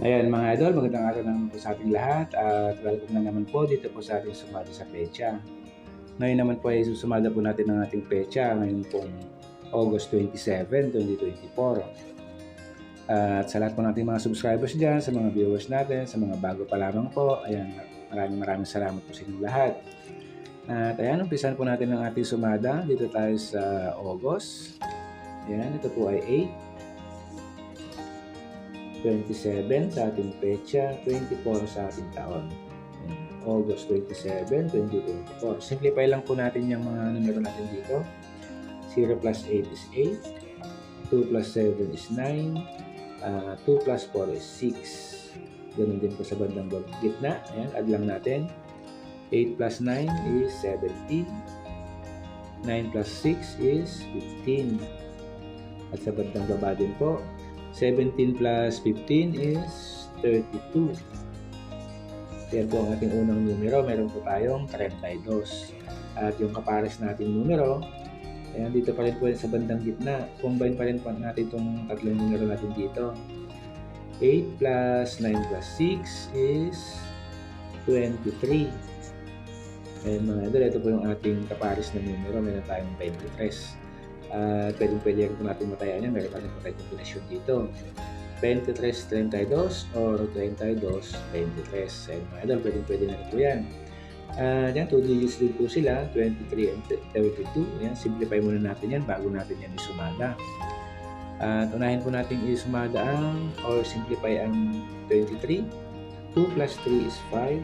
Ayan mga idol, magandang araw naman po sa ating lahat at welcome na naman po dito po sa ating sumada sa pecha. Ngayon naman po ay susumada po natin ang ating pecha ngayon pong August 27, 2024. At sa lahat po nating mga subscribers dyan, sa mga viewers natin, sa mga bago pa lamang po, ayan, maraming maraming salamat po sa inyong lahat. At ayan, umpisan po natin ang ating sumada. Dito tayo sa August. Ayan, ito po ay 8. 27 sa ating pecha, 24 sa ating taon. August 27, 2024. Simplify lang po natin yung mga numero natin dito. 0 plus 8 is 8. 2 plus 7 is 9. Uh, 2 plus 4 is 6. Ganun din po sa bandang gitna. Ayan, add lang natin. 8 plus 9 is 17. 9 plus 6 is 15. At sa bandang baba din po, 17 plus 15 is 32. Yan po ang ating unang numero. Meron po tayong 32. At yung kapares nating numero, ayan, dito pa rin po sa bandang gitna. Combine pa rin po natin itong tatlong numero natin dito. 8 plus 9 plus 6 is 23. Ayan mga idol, ito po yung ating kapares na numero. Meron tayong 23. At uh, pwedeng pwede rin natin matayaan yan. Meron pa rin po tayong kombinasyon dito. 23-32 or 32-23. And mga idol, pwedeng pwede na rin po yan. Uh, yan, 2 digits din po sila, 23 and 32. Yan, simplify muna natin yan bago natin yan isumada. At uh, unahin po natin isumada ang or simplify ang 23. 2 plus 3 is 5.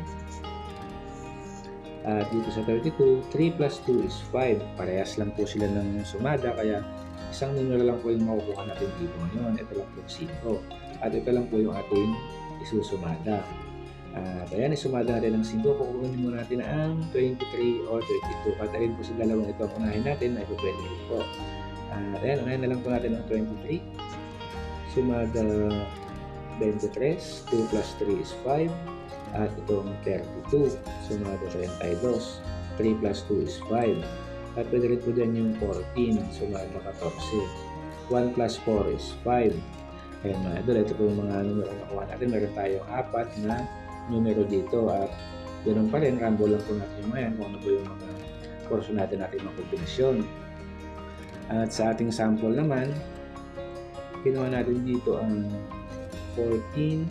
At dito sa 32, 3 plus 2 is 5. Parehas lang po sila ng sumada, kaya isang numero lang po yung makukuha natin dito ngayon. Ito lang po 5. At ito lang po yung ating isusumada. At ayan, isumada natin ng 5. Kukunin mo natin ang 23 or 22. At alin po sa dalawang ito ang unahin natin, ay po pwede po. At ayan, unahin na lang po natin ang 23. Sumada 23. 2 plus 3 is 5 at itong 32. Sumado 32. 3 plus 2 is 5. At pwede rin po dyan yung 14. Sumado 14. 1 plus 4 is 5. Ayan mga idol, ito po yung mga numero na nakuha natin. Meron tayong apat na numero dito at ganoon pa rin, rambo lang po natin yung ngayon kung ano po yung mga kurso natin natin mga kombinasyon. At sa ating sample naman, kinuha natin dito ang 14,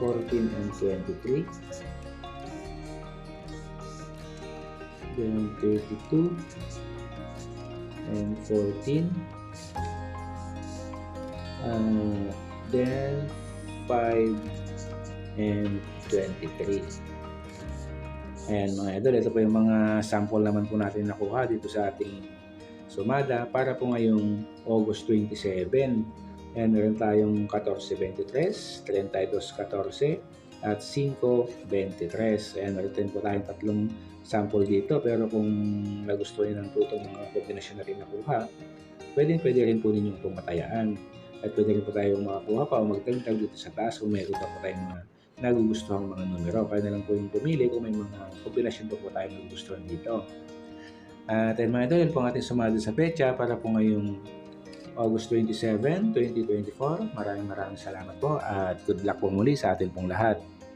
14 and 23. Then 32 and 14. Uh, then 5 and 23. Ayan mga idol, ito po yung mga sample naman po natin nakuha dito sa ating sumada para po ngayong August 27 Ayan, meron tayong 14.23, 32.14, at 5.23. Ayan, meron din po tayong tatlong sample dito. Pero kung nagustuhan ng tutong mga kombinasyon na rin nakuha, pwede, pwede rin po ninyong pumatayaan. At pwede rin po tayong makakuha pa o magdagdag dito sa taas kung meron pa po tayong mga nagugustuhan mga numero. Kaya na lang po yung pumili kung may mga kombinasyon po po tayong nagugustuhan dito. At uh, mga idol, yun po ang ating sumali sa pecha para po ngayong August 27, 2024. Maraming maraming salamat po at good luck po muli sa atin pong lahat.